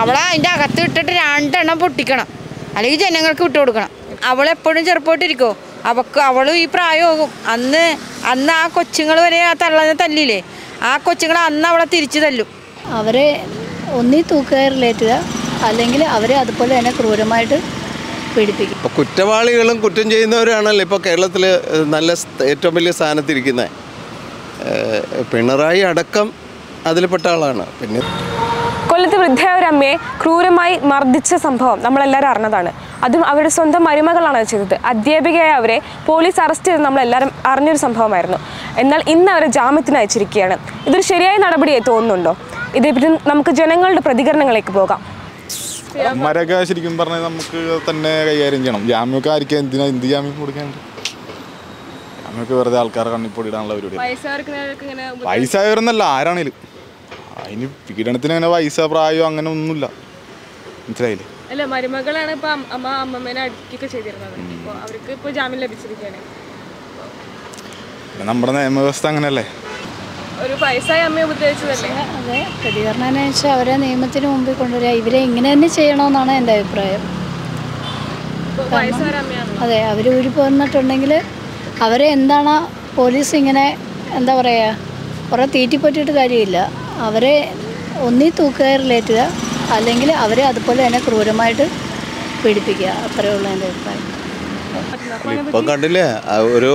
അവളെ അതിന്റെ അകത്ത് ഇട്ടിട്ട് രണ്ടെണ്ണം പൊട്ടിക്കണം. അല്ലെങ്കിൽ ജനങ്ങൾക്ക് വിട്ടു കൊടുക്കണം. അവളെപ്പോഴും ചെറുപ്പമായിട്ടിരിക്കോ അവക്ക് അവളും ഈ പ്രായമാകും. അന്ന് അന്ന് ആ കൊച്ചുങ്ങൾ വരെ ആ തള്ളനെ തല്ലിയില്ലേ? ആ കൊച്ചുങ്ങൾ അന്ന് അവളെ തിരിച്ചു തല്ലും. അവരെ ഒന്നീ തൂക്കുകയറിലേറ്റുക അല്ലെങ്കിൽ അവരെ അതുപോലെ തന്നെ ക്രൂരമായിട്ട് പീഡിപ്പിക്കും. ഇപ്പോൾ കുറ്റവാളികളും കുറ്റം ചെയ്യുന്നവരാണല്ലോ ഇപ്പോൾ കേരളത്തിൽ നല്ല ഏറ്റവും വലിയ സ്ഥാനത്തിരിക്കുന്നത് പിണറായി അടക്കം അതിൽപ്പെട്ട ആളാണ്. പിന്നെ കൊല്ലത്ത് വൃദ്ധയായ ഒരു അമ്മയെ ക്രൂരമായി മർദ്ദിച്ച സംഭവം നമ്മളെല്ലാവരും അറിഞ്ഞതാണ്. അതും അവരുടെ സ്വന്തം മരുമകളാണ് ചെയ്തത്. അധ്യാപികയായ അവരെ പോലീസ് അറസ്റ്റ് ചെയ്ത് നമ്മളെല്ലാവരും അറിഞ്ഞൊരു സംഭവമായിരുന്നു. എന്നാൽ ഇന്ന് അവരെ ജാമ്യത്തിന് അയച്ചിരിക്കുകയാണ്. ഇതൊരു ശരിയായ നടപടിയായി തോന്നുന്നുണ്ടോ? ഇതേപ്പറ്റി നമുക്ക് ജനങ്ങളുടെ പ്രതികരണങ്ങളിലേക്ക് പോകാം. അമ്മരൊക്കെ ശരിക്കും പറഞ്ഞാൽ നമുക്ക് തന്നെ കൈകാര്യം ചെയ്യണം. ജാമ്യമൊക്കെ ആയിരിക്കും. എന്തിനാ? എന്ത് ജാമ്യം കൊടുക്കാനുണ്ട്? ജാമ്യമൊക്കെ വെറുതെ ആൾക്കാരെ കണ്ണിപ്പൊടിയിടാനുള്ള പരിപാടി വയസ്സായവരെന്നല്ല ആരാണേലും. അതിന് പീഡനത്തിന് അങ്ങനെ വയസ്സ പ്രായോ അങ്ങനെ ഒന്നുമില്ല. മനസ്സിലായില്ലേ? അല്ല മരുമകളാണ് ഇപ്പൊ അമ്മ അമ്മമ്മേനെ അടുക്കൊക്കെ ചെയ്തിരുന്നത്. അപ്പോൾ അവർക്ക് ഇപ്പോൾ ജാമ്യം ലഭിച്ചിരിക്കുകയാണ്. നമ്മുടെ നിയമവ്യവസ്ഥ അങ്ങനെയല്ലേ? ഒരു വയസ്സായ അമ്മയെ ഉപദ്രവിച്ചതല്ലേ? അതെ പ്രതികരണം എന്ന് വെച്ചാൽ അവരെ നിയമത്തിന് മുമ്പിൽ കൊണ്ടുവരിക. ഇവരെ ഇങ്ങനെ തന്നെ ചെയ്യണമെന്നാണ് എന്റെ അഭിപ്രായം. അതെ അവർ ഊരി പോന്നിട്ടുണ്ടെങ്കിൽ അവരെ എന്താണ് പോലീസ് ഇങ്ങനെ എന്താ പറയുക കുറേ തീറ്റിപ്പറ്റിയിട്ട് കാര്യമില്ല. അവരെ ഒന്നീ തൂക്കുകയറിലേറ്റുക അല്ലെങ്കിൽ അവരെ അതുപോലെ തന്നെ ക്രൂരമായിട്ട് പീഡിപ്പിക്കുക. അത്രയേ ഉള്ളൂ എന്റെ അഭിപ്രായം. ഇപ്പം കണ്ടില്ലേ ഒരു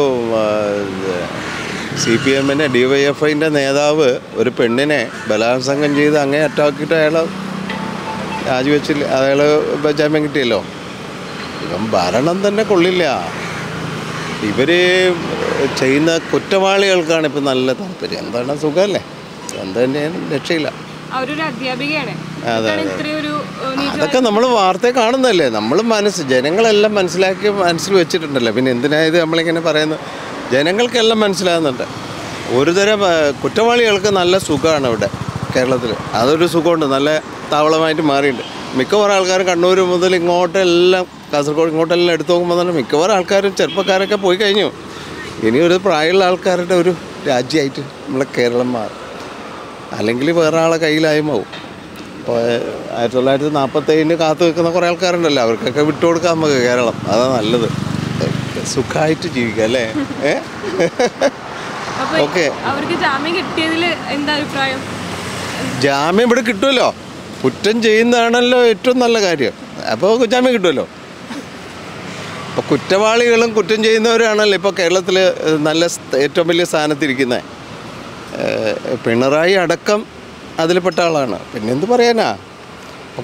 സി പി എമ്മിന്റെ ഡി വൈ എഫ് ഐന്റെ നേതാവ് ഒരു പെണ്ണിനെ ബലാത്സംഗം ചെയ്ത് അങ്ങേ അറ്റാക്കിയിട്ട് അയാൾ രാജിവെച്ചില്ല അയാൾ ജാമ്യം കിട്ടിയല്ലോ. ഇപ്പം ഭരണം തന്നെ കൊള്ളില്ല. ഇവർ ചെയ്യുന്ന കുറ്റവാളികൾക്കാണ് ഇപ്പം നല്ല താല്പര്യം. എന്താണ് സുഖമല്ലേ? തന്നെയാണ് രക്ഷയില്ല. അതൊക്കെ നമ്മൾ വാർത്ത കാണുന്നതല്ലേ? നമ്മൾ മനസ്സ് ജനങ്ങളെല്ലാം മനസ്സിലാക്കി മനസ്സിൽ വെച്ചിട്ടുണ്ടല്ലോ. പിന്നെ എന്തിനായത് നമ്മളിങ്ങനെ പറയുന്നത്? ജനങ്ങൾക്കെല്ലാം മനസ്സിലാകുന്നുണ്ട്. ഒരുതരം കുറ്റവാളികൾക്ക് നല്ല സുഖമാണ് ഇവിടെ കേരളത്തിൽ അതൊരു സുഖമുണ്ട്. നല്ല താവളമായിട്ട് മാറിയിട്ടുണ്ട്. മിക്കവാറും ആൾക്കാർ കണ്ണൂർ മുതൽ ഇങ്ങോട്ടെല്ലാം കാസർഗോഡ് ഇങ്ങോട്ടെല്ലാം എടുത്തു നോക്കുമ്പോൾ തന്നെ മിക്കവാറും ആൾക്കാരും ചെറുപ്പക്കാരൊക്കെ പോയി കഴിഞ്ഞു. ഇനി ഒരു പ്രായമുള്ള ആൾക്കാരുടെ ഒരു രാജ്യമായിട്ട് നമ്മളെ കേരളം മാറും. അല്ലെങ്കിൽ വേറെ ആളെ കയ്യിലായ്മാവും ഇപ്പോൾ ആയിരത്തി തൊള്ളായിരത്തി നാൽപ്പത്തേഴിന് കാത്തു വെക്കുന്ന കുറേ ആൾക്കാരുണ്ടല്ലോ. അവർക്കൊക്കെ വിട്ടുകൊടുക്കാം നമുക്ക് കേരളം. അതാ നല്ലത്. സുഖമായിട്ട് ജീവിക്കാം അല്ലേ? ഏ? ഓക്കെ. അവർക്ക് ജാമ്യം കിട്ടിയതിൽ എന്താ അഭിപ്രായം? ജാമ്യം ഇവിടെ കിട്ടുമല്ലോ. കുറ്റം ചെയ്യുന്നതാണല്ലോ ഏറ്റവും നല്ല കാര്യം. അപ്പോൾ ജാമ്യം കിട്ടുമല്ലോ. ഇപ്പോൾ കുറ്റവാളികളും കുറ്റം ചെയ്യുന്നവരാണല്ലോ ഇപ്പോൾ കേരളത്തിൽ നല്ല ഏറ്റവും വലിയ സ്ഥാനത്തിരിക്കുന്നത് പിണറായി അടക്കം അതിൽപ്പെട്ട ആളാണ്. പിന്നെ എന്ത് പറയാനാ?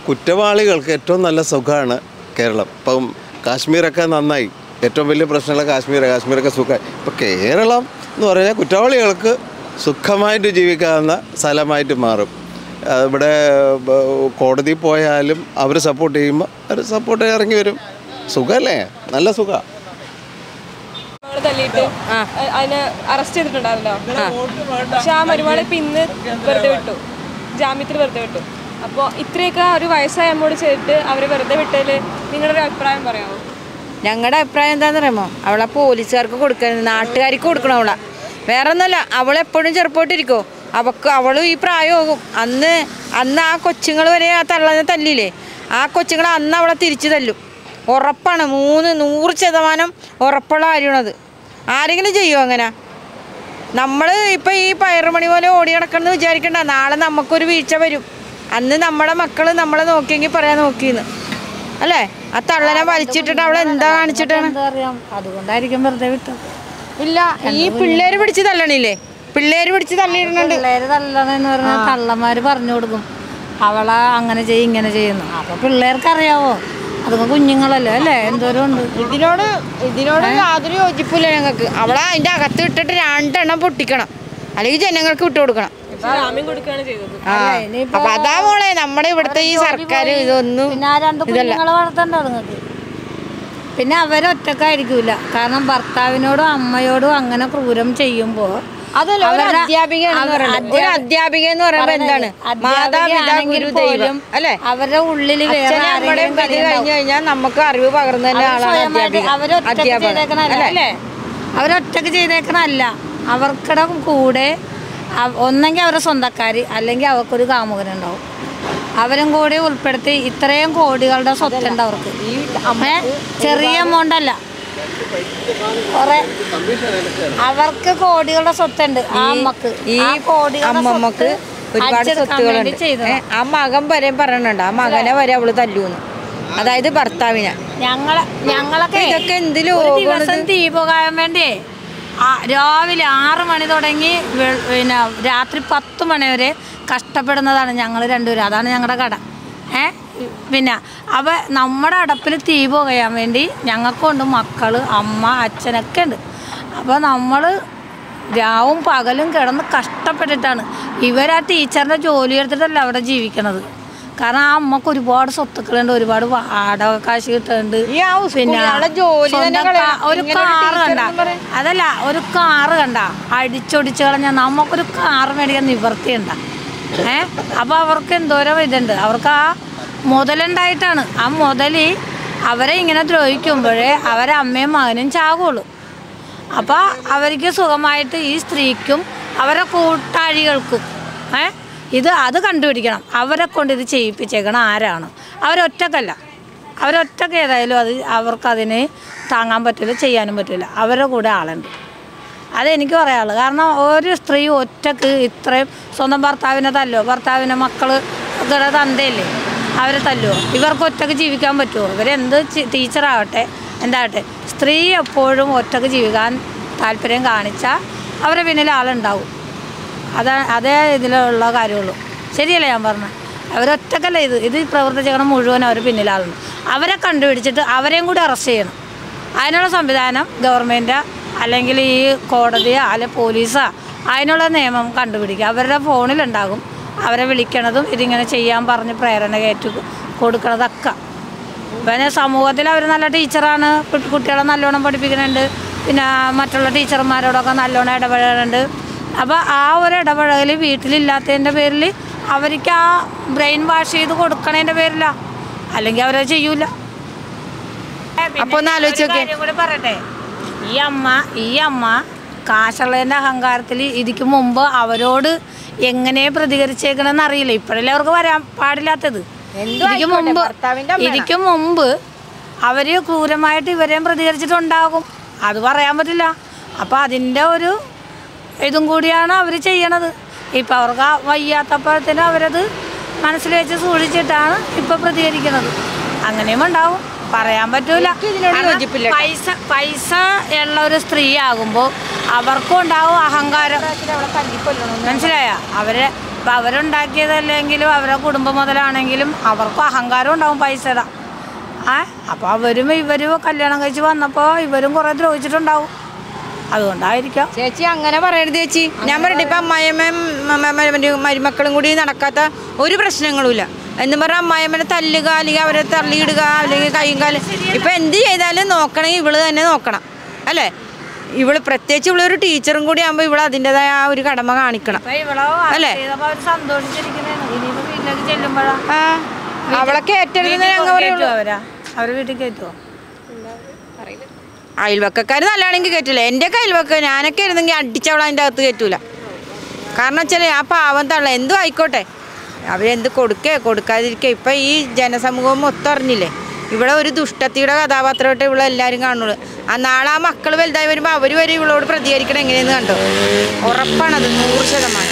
കുറ്റവാളികൾക്ക് ഏറ്റവും നല്ല സുഖമാണ് കേരളം. ഇപ്പം കാശ്മീരൊക്കെ നന്നായി. ഏറ്റവും വലിയ പ്രശ്നമുള്ള കാശ്മീർ കാശ്മീരൊക്കെ സുഖമായി ഇപ്പം കേരളം എന്ന് പറഞ്ഞാൽ കുറ്റവാളികൾക്ക് സുഖമായിട്ട് ജീവിക്കാവുന്ന സ്ഥലമായിട്ട് മാറും. ഇവിടെ കോടതി പോയാലും അവർ സപ്പോർട്ട് ചെയ്യുമ്പോൾ അവർ സപ്പോർട്ട് ഇറങ്ങി വരും. സുഖമല്ലേ? നല്ല സുഖമാണ് മരുമകളെ അതിനെ അറസ്റ്റ് ചെയ്തിട്ടുണ്ടായിരുന്നല്ലോ. പക്ഷെ ആ മരുമകളെ ഇപ്പൊ ഇന്ന് വെറുതെ വിട്ടു. ജാമ്യത്തിൽ വെറുതെ വിട്ടു. അപ്പോൾ ഇത്രയൊക്കെ ഒരു വയസ്സായ അമ്മോട് ചെയ്തിട്ട് അവരെ വെറുതെ വിട്ടതിൽ നിങ്ങളുടെ ഒരു അഭിപ്രായം പറയാമോ ഞങ്ങളുടെ അഭിപ്രായം എന്താണെന്ന് പറയുമോ അവളെ പോലീസുകാർക്ക് കൊടുക്കരുത്. നാട്ടുകാർക്ക് കൊടുക്കണം അവളെ. വേറെ ഒന്നുമല്ല അവളെപ്പോഴും ചെറുപ്പമായിട്ടിരിക്കുമോ അവക്ക് അവളും ഈ പ്രായമാകും. അന്ന് അന്ന് ആ കൊച്ചുങ്ങൾ വരെ ആ തള്ളനെ തല്ലിയില്ലേ? ആ കൊച്ചുങ്ങൾ അന്ന് അവളെ തിരിച്ചു തല്ലും. ഉറപ്പാണ്. മൂന്ന് നൂറ് ശതമാനം ഉറപ്പുള്ള കാര്യമാണത്. ആരെങ്കിലും ചെയ്യുമോ അങ്ങനെ? നമ്മൾ ഇപ്പം ഈ പയറുമണി പോലെ ഓടി കിടക്കണമെന്ന് വിചാരിക്കണ്ട. നാളെ നമുക്കൊരു വീഴ്ച വരും. അന്ന് നമ്മുടെ മക്കൾ നമ്മളെ നോക്കിയെങ്കിൽ പറയാൻ നോക്കിയെന്ന് അല്ലേ? ആ തള്ളനെ വലിച്ചിട്ടിട്ട് അവളെ എന്താ കാണിച്ചിട്ടാണ്? അതുകൊണ്ടായിരിക്കും വെറുതെ വിട്ടത്. ഇല്ല ഈ പിള്ളേര് പിടിച്ച് തള്ളണില്ലേ? പിള്ളേര് പിടിച്ച് തള്ളിയിടുന്നുണ്ട് പിള്ളേര് തള്ളണെന്ന് പറഞ്ഞാൽ തള്ളമാര് പറഞ്ഞു കൊടുക്കും. അവളെ അങ്ങനെ ചെയ്യും ഇങ്ങനെ ചെയ്യുന്നു. അപ്പൊ പിള്ളേർക്ക് അറിയാവോ അതൊക്കെ കുഞ്ഞുങ്ങളല്ലേ അല്ലേ? എന്തോരം ഉണ്ട്? ഇതിനോട് ഇതിനോട് യാതൊരു യോജിപ്പില്ല ഞങ്ങൾക്ക്. അവളെ അതിന്റെ അകത്ത് ഇട്ടിട്ട് രണ്ടെണ്ണം പൊട്ടിക്കണം. അല്ലെങ്കിൽ ജനങ്ങൾക്ക് വിട്ടു കൊടുക്കണം. അപ്പൊ അതാ മോളെ നമ്മുടെ ഇവിടുത്തെ ഈ സർക്കാർ ഇതൊന്നും പിന്നെ രണ്ട് കുഞ്ഞുങ്ങളെ വളർത്തണ്ട അതുങ്ങൾക്ക് പിന്നെ അവരൊറ്റക്കായിരിക്കൂല. കാരണം ഭർത്താവിനോടും അമ്മയോടും അങ്ങനെ ക്രൂരം ചെയ്യുമ്പോ അതല്ല ഒരു അവരുടെ- അധ്യാപിക ഒരു അധ്യാപിക എന്ന് പറയുമ്പോ എന്താണ്? മാതാപിതാ ഗുരു ദൈവം അല്ലെ? അവരുടെ ഉള്ളിൽ വേറെ കഥ കഴിഞ്ഞു കഴിഞ്ഞാൽ നമുക്ക് അറിവ് പകർന്നു തന്നെ ആളാണ് അധ്യാപിക അധ്യാപകൻ അല്ലേ? അവരൊറ്റക്ക് ചെയ്തേക്കണല്ല അവർക്കിടെ കൂടെ ഒന്നെങ്കിൽ അവരുടെ സ്വന്തക്കാർ അല്ലെങ്കിൽ അവർക്കൊരു കാമുകനുണ്ടാവും. അവരും കൂടി ഉൾപ്പെടുത്തി ഇത്രയും കോടികളുടെ സ്വത്തുണ്ട് അവർക്ക്? ചെറിയ എമൗണ്ട് അല്ല. അവർക്ക് കോടികളുടെ സ്വത്തുണ്ട്. ആ അമ്മയ്ക്ക്. ഈ കോടി അമ്മമ്മക്ക് സ്വത്ത് ഒരുപാട് സ്വത്തുകളുണ്ട്. ആ മകൻ വരെ പറയണുണ്ട് ആ മകനെ വരെ അവൾ തല്ലൂന്ന്. അതായത് ഭർത്താവിനെ. ഞങ്ങളെ ഞങ്ങളൊക്കെ ഇതൊക്കെ എന്തിലും? ദിവസം തീ പോകാൻ വേണ്ടി രാവിലെ ആറ് മണി തുടങ്ങി പിന്നെ രാത്രി പത്ത് മണി വരെ കഷ്ടപ്പെടുന്നതാണ് ഞങ്ങൾ രണ്ടുപേരും. അതാണ് ഞങ്ങളുടെ കട. ഏ? പിന്നെ അവ നമ്മുടെ അടപ്പിൽ തീ പുകയാൻ വേണ്ടി ഞങ്ങൾക്കുണ്ട് മക്കൾ അമ്മ അച്ഛനൊക്കെ ഉണ്ട്. അപ്പോൾ നമ്മൾ രാവും പകലും കിടന്ന് കഷ്ടപ്പെട്ടിട്ടാണ് ഇവരാ ടീച്ചറിന്റെ ജോലി എടുത്തിട്ടല്ല അവിടെ ജീവിക്കണത്. കാരണം ആ അമ്മയ്ക്ക് ഒരുപാട് സ്വത്തുക്കളുണ്ട് ഒരുപാട് വാടക കാശ് കിട്ടുന്നുണ്ട് പിന്നെ ഒരു കാറ് കണ്ട. അതല്ല ഒരു കാറ് കണ്ട. അടിച്ചൊടിച്ച് കളഞ്ഞ നമുക്കൊരു കാറ് മേടിക്കാൻ നിവർത്തിയുണ്ട. ഏഹ് അപ്പോൾ അവർക്ക് എന്തോരം ഇതുണ്ട്. അവർക്ക് ആ മുതലുണ്ടായിട്ടാണ്. ആ മുതൽ അവരെ ഇങ്ങനെ ദ്രോഹിക്കുമ്പോഴേ അവരെ അമ്മയും മകനും ചാകുള്ളൂ. അപ്പോൾ അവർക്ക് സുഖമായിട്ട് ഈ സ്ത്രീക്കും അവരെ കൂട്ടാളികൾക്കും ഏ ഇത് അത് കണ്ടുപിടിക്കണം. അവരെ കൊണ്ട് ഇത് ചെയ്യിപ്പിച്ചേക്കണം ആരാണ്? അവരൊറ്റക്കല്ല. അവരൊറ്റക്ക് ഏതായാലും അത് അവർക്കതിന് താങ്ങാൻ പറ്റില്ല ചെയ്യാനും പറ്റില്ല അവരുടെ കൂടെ ആളുണ്ട്. അതെനിക്ക് പറയാനുള്ളു കാരണം ഒരു സ്ത്രീ ഒറ്റയ്ക്ക് ഇത്രയും സ്വന്തം ഭർത്താവിനെ തല്ലോ. ഭർത്താവിനെ മക്കൾ തന്തയല്ലേ? അവരെ തല്ലുമോ ഇവർക്ക് ഒറ്റയ്ക്ക് ജീവിക്കാൻ പറ്റുമോ ഇവരെന്ത് ടീച്ചറാവട്ടെ എന്താകട്ടെ സ്ത്രീ എപ്പോഴും ഒറ്റയ്ക്ക് ജീവിക്കാൻ താല്പര്യം കാണിച്ചാൽ അവരെ പിന്നിൽ ആളുണ്ടാവും. അതാ അതേ ഇതിലുള്ള കാര്യമുള്ളൂ. ശരിയല്ലേ ഞാൻ പറഞ്ഞത് അവരൊറ്റക്കല്ല ഇത് ഇത് പ്രവർത്തിച്ചേക്കണം മുഴുവൻ അവർ പിന്നിലാളുണ്ട് അവരെ കണ്ടുപിടിച്ചിട്ട് അവരെയും കൂടി അറസ്റ്റ് ചെയ്യണം. അതിനുള്ള സംവിധാനം ഗവൺമെന്റ് അല്ലെങ്കിൽ ഈ കോടതിയോ അല്ലെ പോലീസോ അതിനുള്ള നിയമം കണ്ടുപിടിക്കുക. അവരുടെ ഫോണിലുണ്ടാകും. അവരെ വിളിക്കണതും ഇതിങ്ങനെ ചെയ്യാൻ പറഞ്ഞ് പ്രേരണ കയറ്റി കൊടുക്കണതൊക്കെ. പിന്നെ സമൂഹത്തിൽ അവർ നല്ല ടീച്ചറാണ്. കുട്ടികളെ നല്ലോണം പഠിപ്പിക്കുന്നുണ്ട് പിന്നെ മറ്റുള്ള ടീച്ചർമാരോടൊക്കെ നല്ലോണം ഇടപഴകുന്നുണ്ട് അപ്പോൾ ആ ഒരു ഇടപഴകൽ വീട്ടിലില്ലാത്തതിന്റെ പേരിൽ അവർക്ക് ആ ബ്രെയിൻ വാഷ് ചെയ്ത് കൊടുക്കണതിന്റെ പേരിലാണ് അല്ലെങ്കിൽ അവരത് ചെയ്യൂല. അപ്പോൾ ഒന്ന് ആലോചിച്ച് കൂടെ പറയട്ടെ. ഈ അമ്മ ഈ അമ്മ കാശുള്ളതിന്റെ അഹങ്കാരത്തിൽ ഇതിക്ക് മുമ്പ് അവരോട് എങ്ങനെ പ്രതികരിച്ചേക്കണമെന്ന് അറിയില്ല. ഇപ്പോഴല്ലേ അവർക്ക് വരാൻ പാടില്ലാത്തത്. ഇതിക്ക് മുമ്പ്. ഇതിക്ക് മുമ്പ് അവർ ക്രൂരമായിട്ട് ഇവരെയും പ്രതികരിച്ചിട്ടുണ്ടാകും. അത് പറയാൻ പറ്റില്ല. അപ്പം അതിന്റെ ഒരു ഇതും കൂടിയാണ് അവർ ചെയ്യണത്. ഇപ്പം അവർക്ക് വയ്യാത്തപ്പോഴത്തേനും അവരത് മനസ്സിൽ വെച്ച് സൂക്ഷിച്ചിട്ടാണ് ഇപ്പം പ്രതികരിക്കുന്നത് അങ്ങനെയും ഉണ്ടാവും. പറയാൻ പറ്റൂല. പൈസ പൈസ ഉള്ള ഒരു സ്ത്രീ ആകുമ്പോൾ അവർക്കും ഉണ്ടാവും അഹങ്കാരം. മനസ്സിലായ? അവരെ ഇപ്പം അവരുണ്ടാക്കിയതല്ലെങ്കിലും അവരെ കുടുംബം മുതലാണെങ്കിലും അവർക്കും അഹങ്കാരം ഉണ്ടാവും പൈസയുടെ ആ അപ്പോൾ അവരും ഇവരും കല്യാണം കഴിച്ച് വന്നപ്പോൾ ഇവരും കുറേ ദ്രോഹിച്ചിട്ടുണ്ടാവും. അതുകൊണ്ടായിരിക്കാം. ചേച്ചി അങ്ങനെ പറയരുത് ചേച്ചി. ഞാൻ പറഞ്ഞിട്ട് ഇപ്പൊ അമ്മയമ്മയും മരുമക്കളും കൂടി നടക്കാത്ത ഒരു പ്രശ്നങ്ങളുമില്ല എന്ന് പറഞ്ഞാൽ അമ്മായിമ്മനെ തല്ലുക അല്ലെങ്കിൽ അവരെ തള്ളിയിടുക അല്ലെങ്കിൽ കൈയും കാലും. ഇപ്പം എന്ത് ചെയ്താലും നോക്കണമെങ്കിൽ ഇവൾ തന്നെ നോക്കണം. അല്ലേ? ഇവൾ പ്രത്യേകിച്ച് ഇവളൊരു ടീച്ചറും കൂടി ആകുമ്പോൾ ഇവൾ അതിന്റെതായ ആ ഒരു കടമ കാണിക്കണം. അല്ലേ? ചെയ്തപ്പോൾ അയൽവക്കാര് അവളെ കയറ്റരുതെന്ന് ഞങ്ങൾ പറയുള്ളൂ. അവരാ? വീട്ടിൽ കയറ്റുമോ അയൽവക്കക്കാർ നല്ലതാണെങ്കിൽ കയറ്റില്ല എന്റെ അയൽവക്ക ഞാനൊക്കെ ഇരുന്നെങ്കിൽ അടിച്ചവളെ അതിന്റെ അകത്ത് കയറ്റൂല കാരണം വെച്ചാൽ ആ പാവം തള്ള എന്തും ആയിക്കോട്ടെ. അവരെന്ത് കൊടുക്കേ? കൊടുക്കാതിരിക്കേ. ഇപ്പം ഈ ജനസമൂഹം മൊത്തം അറിഞ്ഞില്ലേ? ഇവിടെ ഒരു ദുഷ്ടത്തിയുടെ കഥാപാത്രമായിട്ട് ഇവിടെ എല്ലാവരും കാണുള്ളൂ. ആ നാളെ ആ മക്കൾ വലുതായി വരുമ്പോൾ അവർ വരെ ഇവളോട് പ്രതികരിക്കണം എങ്ങനെയെന്ന് കണ്ടോ? ഉറപ്പാണത്. നൂറ് ശതമാനം.